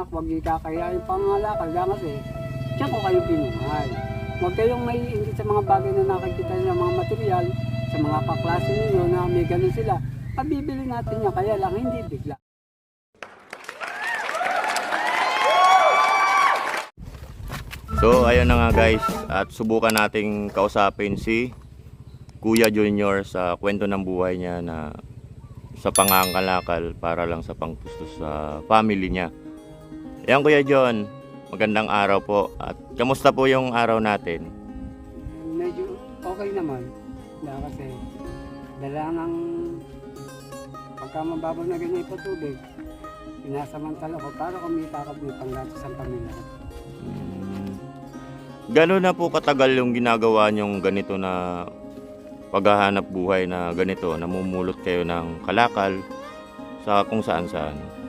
anak, huwag ikakaya yung pangalakal lang kasi diyan ko kayo binuhay. Huwag kayong may ingit sa mga bagay na nakikita nyo ng mga material, sa mga kaklase ninyo na may ganun sila. Pabibili natin yan, kaya lang hindi bigla. So ayun na nga guys at subukan nating kausapin si Kuya Junior sa kwento ng buhay niya na sa pangangalakal para lang sa pangtustos sa family niya. Ayan Kuya John, magandang araw po at kamusta po yung araw natin? Medyo okay naman. Dahil kasi dala ng pagka mababaw na ganyan po tubig, pinasamantala ko para kumita ka may panggatos ang pamilya. Hmm. Gano'n na po katagal yung ginagawa niyong ganito na paghahanap buhay na ganito, namumulot kayo ng kalakal sa kung saan saan?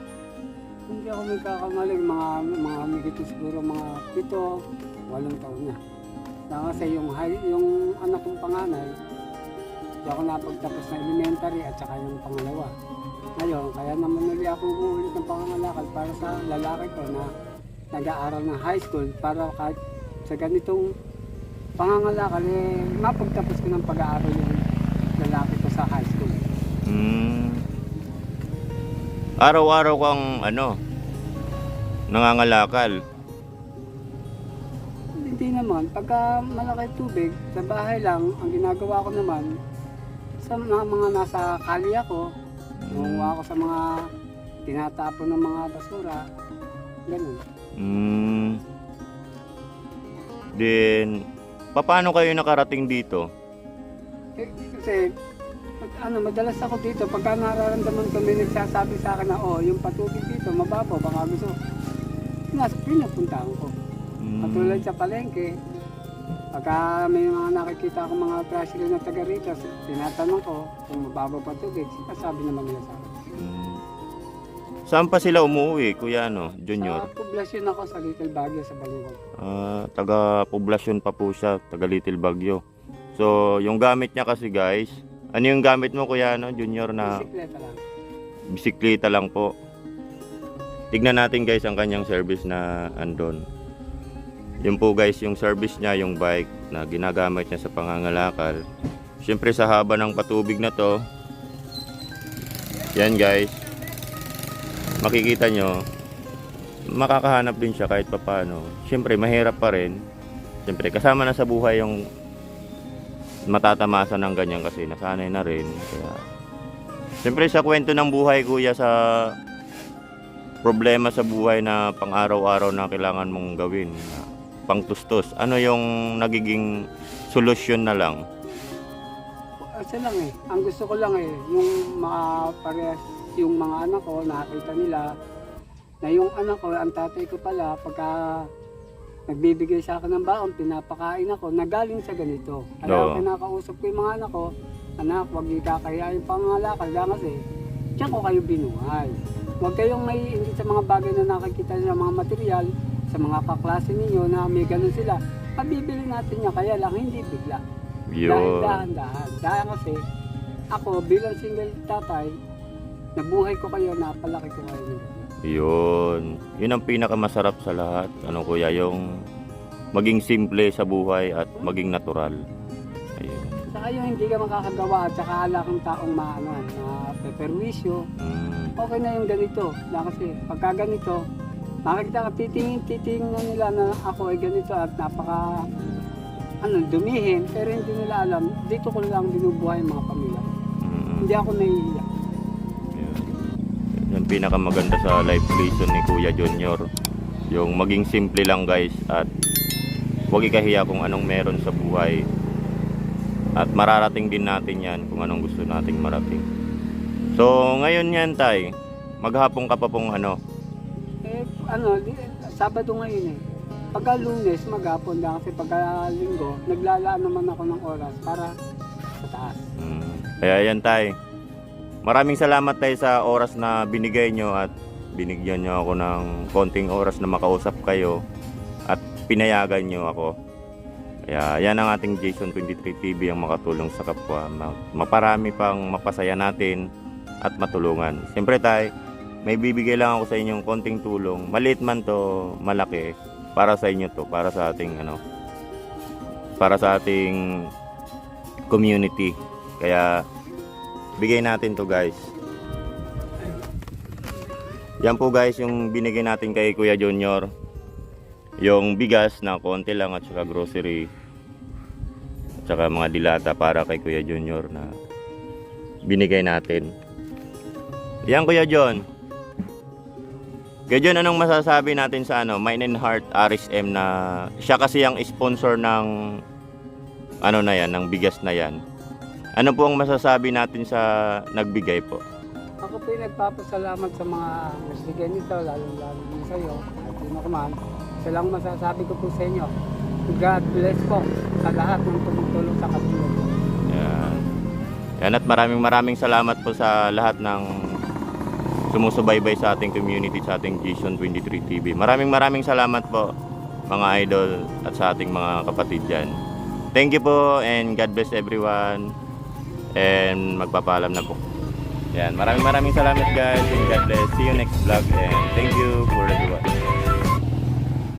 Hindi ako magkakamali, mga, mga migito siguro mga pito, walong taon na. Dahil kasi yung, yung anak kong panganay, hindi ako napagtapos na elementary at saka yung pangalawa. Ngayon, kaya naman ulit ako uulit ng pangangalakal para sa lalaki ko na nag-aaral ng high school para kahit sa ganitong pangangalakal, eh, mapagtapos ko ng pag-aaral yung lalaki ko sa high school. Hmm. Araw-araw kang ano, nangangalakal. Hindi naman. Pagka malaki tubig, sa bahay lang, ang ginagawa ko naman, sa mga, mga nasa kalye ako, nangunguha ako sa mga tinatapon ng mga basura, ganun. Hmm. Then, paano kayo nakarating dito? Eh, kasi, ano, madalas ako dito, pagka nararamdaman ko may nagsasabi sa akin na, oh, yung patubig dito, mababaw, baka gusto, nas, pinupuntahan ko. Hmm. Katulad sa palengke, pagka may mga nakikita akong mga tricycle na taga rito, tinatanong ko kung mababaw pa tubig, sinasabi naman nila sa akin. Hmm. Saan pa sila umuwi, Kuya ano, Junior? Sa poblasyon ako sa Little Baguio sa Baliwag. Ah, taga poblasyon pa po siya, taga Little Bagyo. So, yung gamit niya kasi guys, ano yung gamit mo Kuya ano, Junior na Bisikleta lang. bisikleta lang po. Tignan natin guys ang kanyang service na andon. Yun po guys yung service niya, yung bike na ginagamit niya sa pangangalakal. Siyempre sa haba ng patubig na to, yan guys, makikita nyo, makakahanap din siya kahit papano. Siyempre mahirap pa rin. Siyempre kasama na sa buhay yung matatamasan ng ganyan kasi nasanay na rin. Kaya Siyempre sa kwento ng buhay kuya sa problema sa buhay na pang-araw-araw na kailangan mong gawin, na pangtustos. Ano yung nagiging solusyon na lang? Kasi lang eh. Ang gusto ko lang eh, yung makaparehas yung mga anak ko, nakakita nila na yung anak ko, ang tatay ko pala, pagka nagbibigay sa akin ng baon, pinapakain ako, nagaling sa ganito. Kaya Oo. kinakausap ko yung mga anak ko, anak, huwag ikakaya yung pangalakal lang kasi diyan ko kayo binuhay. Huwag kayong may sa mga bagay na nakikita ng mga material, sa mga kaklase ninyo na may ganun sila. Pabibili natin yan, kaya lang hindi bigla. Dahil Yun. dahan-dahan. Dahil kasi ako bilang single tatay, nabuhay ko kayo, napalaki ko kayo. ng. Yun. Yun ang pinakamasarap sa lahat. Ano kuya, yung maging simple sa buhay at maging natural. Ayun. Saka yung hindi ka makakagawa at saka ala kang taong maano, na peperwisyo, Mm. okay na yung ganito. Dahil kasi pagka ganito, makikita ka titingin, titingnan nila na ako ay ganito at napaka ano, dumihin, pero hindi nila alam, dito ko lang binubuhay ang mga pamilya. Mm. Hindi ako nahihiya. Yung pinakamaganda sa life lesson ni Kuya Junior. Yung maging simple lang guys at huwag ikahiya kung anong meron sa buhay. At mararating din natin yan kung anong gusto nating marating. So ngayon yan tay, maghapon ka pa pong ano. Eh, ano, Sabado ngayon eh. Pagka lunes, maghapon lang kasi pagka linggo, naglalaan naman ako ng oras para sa taas. Mm. Kaya yan tay. Maraming salamat tay sa oras na binigay nyo at binigyan nyo ako ng konting oras na makausap kayo at pinayagan nyo ako. Kaya yan ang ating Jason 23 TV ang makatulong sa kapwa. Ma- Maparami pang mapasaya natin at matulungan. Siyempre tay, may bibigay lang ako sa inyong konting tulong. Maliit man to, malaki. Para sa inyo to, para sa ating ano, para sa ating community. Kaya bigay natin to guys. Yan po guys yung binigay natin kay Kuya Junior. Yung bigas na konti lang at saka grocery. At saka mga dilata para kay Kuya Junior na binigay natin. Yan Kuya John. Kuya anong masasabi natin sa ano, Mind and Heart RSM na siya kasi ang sponsor ng ano na yan, ng bigas na yan. Ano po ang masasabi natin sa nagbigay po? Ako po yung nagpapasalamat sa mga nagbigay nito, lalo-lalo na sa iyo, at sino ka man. Isa lang masasabi ko po sa inyo, God bless po sa lahat ng tumutulong sa katulong. Yan. Yan at maraming maraming salamat po sa lahat ng sumusubaybay sa ating community sa ating Vision 23 TV. Maraming maraming salamat po mga idol at sa ating mga kapatid dyan. Thank you po and God bless everyone. And magpapaalam na po. Yan, maraming maraming salamat guys and God bless. See you next vlog and thank you for everyone.